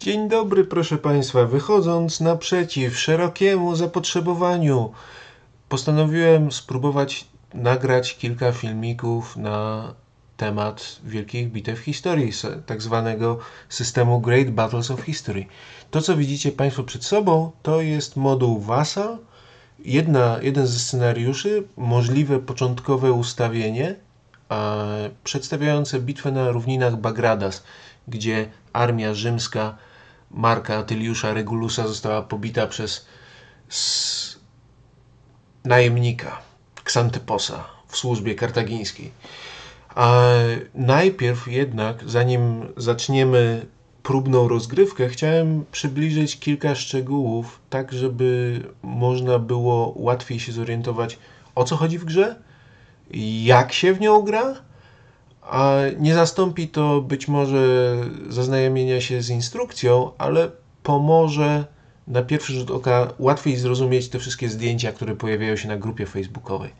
Dzień dobry, proszę Państwa. Wychodząc naprzeciw szerokiemu zapotrzebowaniu, postanowiłem spróbować nagrać kilka filmików na temat wielkich bitew historii, tak zwanego systemu Great Battles of History. To, co widzicie Państwo przed sobą, to jest moduł Vassal, jedna, jeden ze scenariuszy, możliwe początkowe ustawienie, przedstawiające bitwę na równinach Bagradas, gdzie armia rzymska Marka Atyliusza Regulusa została pobita przez najemnika Ksantyposa w służbie kartagińskiej. A najpierw jednak, zanim zaczniemy próbną rozgrywkę, chciałem przybliżyć kilka szczegółów, tak żeby można było łatwiej się zorientować, o co chodzi w grze, jak się w nią gra, a nie zastąpi to być może zaznajomienia się z instrukcją, ale pomoże na pierwszy rzut oka łatwiej zrozumieć te wszystkie zdjęcia, które pojawiają się na grupie facebookowej.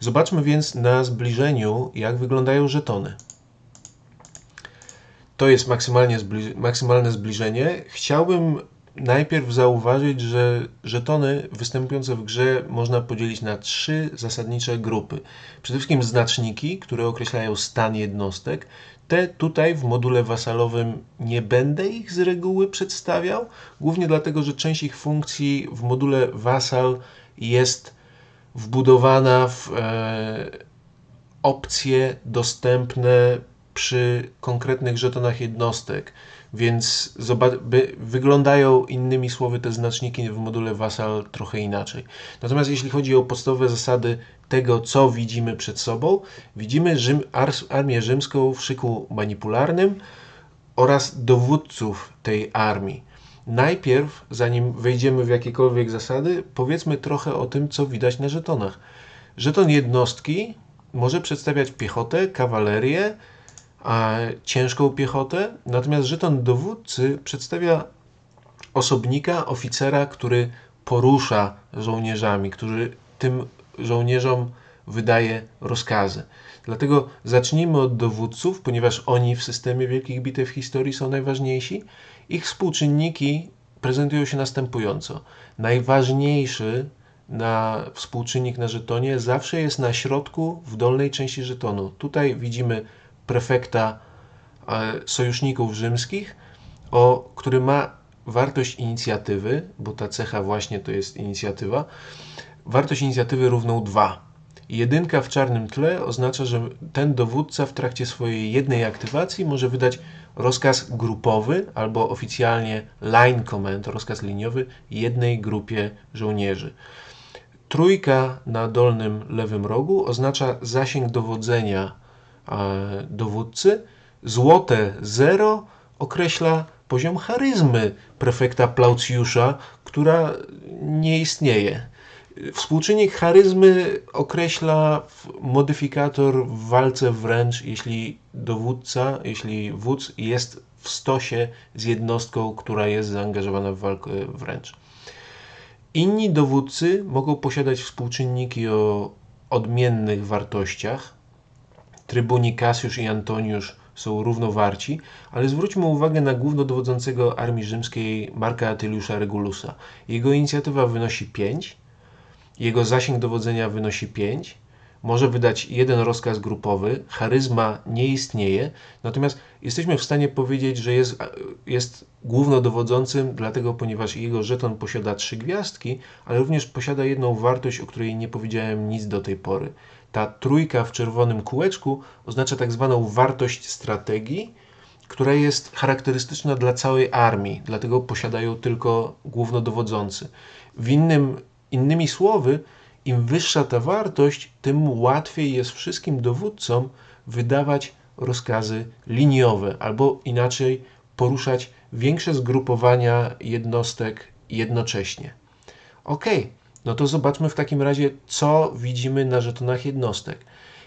Zobaczmy więc na zbliżeniu, jak wyglądają żetony. To jest maksymalnie maksymalne zbliżenie. Chciałbym najpierw zauważyć, że żetony występujące w grze można podzielić na trzy zasadnicze grupy. Przede wszystkim znaczniki, które określają stan jednostek. Te tutaj w module wasalowym nie będę ich z reguły przedstawiał, głównie dlatego, że część ich funkcji w module wasal jest wbudowana w e, opcje dostępne przy konkretnych żetonach jednostek, więc wyglądają innymi słowy te znaczniki w module Vassal trochę inaczej. Natomiast jeśli chodzi o podstawowe zasady tego, co widzimy przed sobą, widzimy Rzym, armię rzymską w szyku manipularnym oraz dowódców tej armii. Najpierw, zanim wejdziemy w jakiekolwiek zasady, powiedzmy trochę o tym, co widać na żetonach. Żeton jednostki może przedstawiać piechotę, kawalerię, a ciężką piechotę, natomiast żeton dowódcy przedstawia osobnika, oficera, który porusza żołnierzami, który tym żołnierzom wydaje rozkazy. Dlatego zacznijmy od dowódców, ponieważ oni w systemie wielkich bitew historii są najważniejsi. Ich współczynniki prezentują się następująco. Najważniejszy na współczynnik na żetonie zawsze jest na środku w dolnej części żetonu. Tutaj widzimy prefekta e, sojuszników rzymskich, o, który ma wartość inicjatywy, bo ta cecha właśnie to jest inicjatywa, wartość inicjatywy równą 2. Jedynka w czarnym tle oznacza, że ten dowódca w trakcie swojej jednej aktywacji może wydać rozkaz grupowy albo oficjalnie line command, rozkaz liniowy jednej grupie żołnierzy. Trójka na dolnym lewym rogu oznacza zasięg dowodzenia dowódcy. Złote 0 określa poziom charyzmy prefekta Plaucjusza, która nie istnieje. Współczynnik charyzmy określa modyfikator w walce wręcz, jeśli dowódca, jeśli wódz jest w stosie z jednostką, która jest zaangażowana w walkę wręcz. Inni dowódcy mogą posiadać współczynniki o odmiennych wartościach. Trybuni Cassiusz i Antoniusz są równowarci, ale zwróćmy uwagę na głównodowodzącego armii rzymskiej Marka Atyliusza Regulusa. Jego inicjatywa wynosi 5, jego zasięg dowodzenia wynosi 5, może wydać jeden rozkaz grupowy, charyzma nie istnieje, natomiast jesteśmy w stanie powiedzieć, że jest, jest głównodowodzącym, dlatego ponieważ jego żeton posiada trzy gwiazdki, ale również posiada jedną wartość, o której nie powiedziałem nic do tej pory. Ta trójka w czerwonym kółeczku oznacza tak zwaną wartość strategii, która jest charakterystyczna dla całej armii, dlatego posiadają tylko głównodowodzący. W innym, innymi słowy, im wyższa ta wartość, tym łatwiej jest wszystkim dowódcom wydawać rozkazy liniowe, albo inaczej poruszać większe zgrupowania jednostek jednocześnie. Ok, no to zobaczmy w takim razie, co widzimy na żetonach jednostek.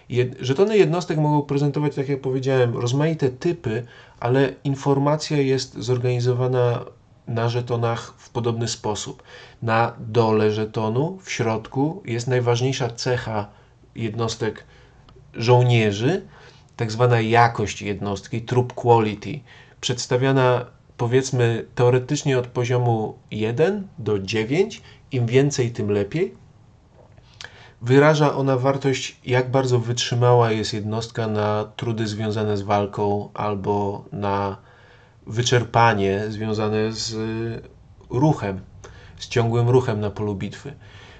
Jed żetony jednostek mogą prezentować, tak jak powiedziałem, rozmaite typy, ale informacja jest zorganizowana na żetonach w podobny sposób. Na dole żetonu, w środku, jest najważniejsza cecha jednostek żołnierzy, tak zwana jakość jednostki, troop quality, przedstawiana powiedzmy teoretycznie od poziomu 1 do 9. Im więcej, tym lepiej. Wyraża ona wartość, jak bardzo wytrzymała jest jednostka na trudy związane z walką albo na wyczerpanie związane z ruchem, z ciągłym ruchem na polu bitwy.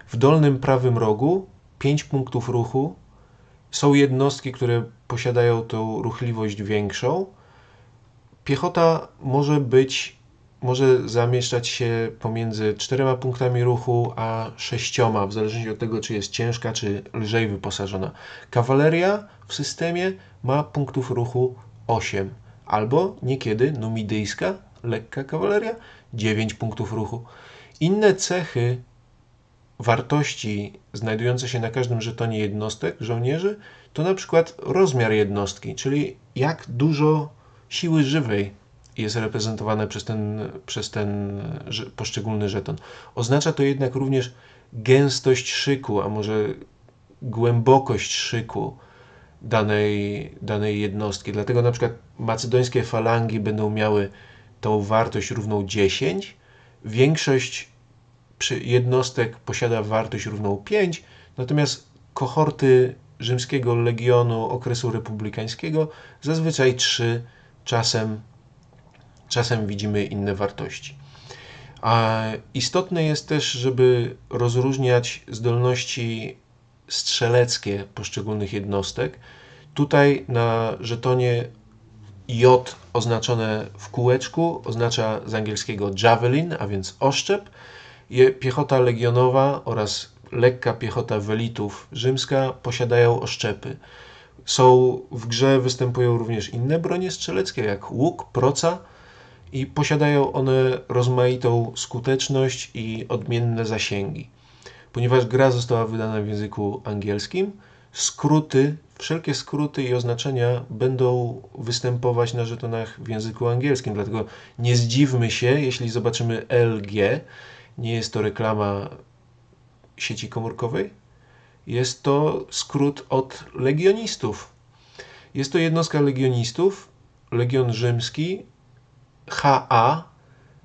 W dolnym prawym rogu 5 punktów ruchu są jednostki, które posiadają tą ruchliwość większą. Piechota może być, może zamieszczać się pomiędzy 4 punktami ruchu a 6, w zależności od tego, czy jest ciężka, czy lżej wyposażona. Kawaleria w systemie ma punktów ruchu 8, albo niekiedy numidyjska, lekka kawaleria 9 punktów ruchu. Inne cechy wartości znajdujące się na każdym żetonie jednostek żołnierzy to na przykład rozmiar jednostki, czyli jak dużo siły żywej jest reprezentowane przez ten, przez ten poszczególny żeton. Oznacza to jednak również gęstość szyku, a może głębokość szyku danej, danej jednostki. Dlatego na przykład macedońskie falangi będą miały tą wartość równą 10. Większość jednostek posiada wartość równą 5, natomiast kohorty rzymskiego legionu okresu republikańskiego zazwyczaj 3, czasem, czasem widzimy inne wartości. A istotne jest też, żeby rozróżniać zdolności strzeleckie poszczególnych jednostek. Tutaj na żetonie J oznaczone w kółeczku oznacza z angielskiego javelin, a więc oszczep. Piechota legionowa oraz lekka piechota welitów rzymska posiadają oszczepy. Są w grze występują również inne bronie strzeleckie, jak łuk, proca i posiadają one rozmaitą skuteczność i odmienne zasięgi. Ponieważ gra została wydana w języku angielskim, skróty, wszelkie skróty i oznaczenia będą występować na żetonach w języku angielskim. Dlatego nie zdziwmy się, jeśli zobaczymy LG. Nie jest to reklama sieci komórkowej. Jest to skrót od legionistów. Jest to jednostka legionistów, Legion Rzymski, HA,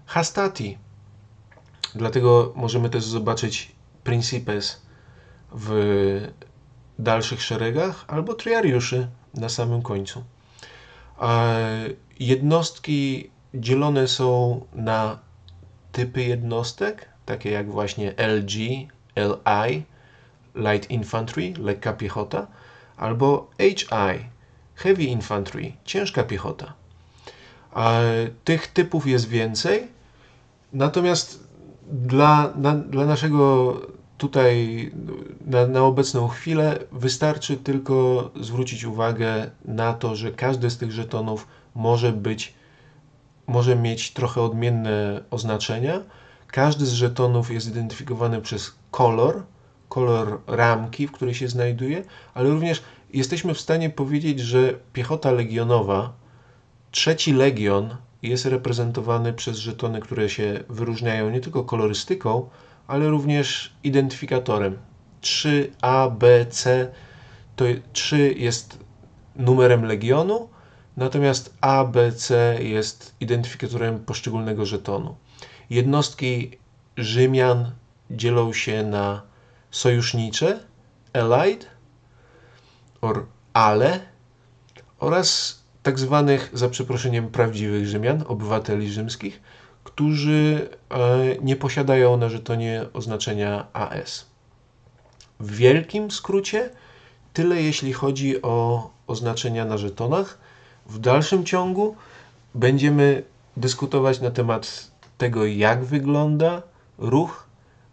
Hastati. Dlatego możemy też zobaczyć Principes w dalszych szeregach albo triariuszy na samym końcu. Jednostki dzielone są na typy jednostek, takie jak właśnie LG, LI, Light Infantry, lekka piechota, albo HI, Heavy Infantry, ciężka piechota. Tych typów jest więcej, natomiast dla, na, dla naszego tutaj na, na obecną chwilę wystarczy tylko zwrócić uwagę na to, że każdy z tych żetonów może być, może mieć trochę odmienne oznaczenia. Każdy z żetonów jest identyfikowany przez kolor, kolor ramki, w której się znajduje, ale również jesteśmy w stanie powiedzieć, że piechota legionowa, trzeci legion jest reprezentowany przez żetony, które się wyróżniają nie tylko kolorystyką, ale również identyfikatorem. 3A, B, C to 3 jest numerem legionu, natomiast A, B, C jest identyfikatorem poszczególnego żetonu. Jednostki Rzymian dzielą się na sojusznicze, allied, or ale, oraz tak zwanych, za przeproszeniem, prawdziwych Rzymian, obywateli rzymskich, którzy e, nie posiadają na żetonie oznaczenia AS. W wielkim skrócie tyle jeśli chodzi o oznaczenia na żetonach. W dalszym ciągu będziemy dyskutować na temat tego, jak wygląda ruch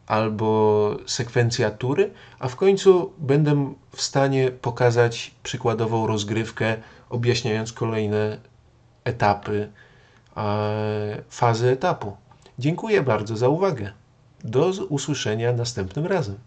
albo sekwencja tury, a w końcu będę w stanie pokazać przykładową rozgrywkę, objaśniając kolejne etapy fazy etapu. Dziękuję bardzo za uwagę. Do usłyszenia następnym razem.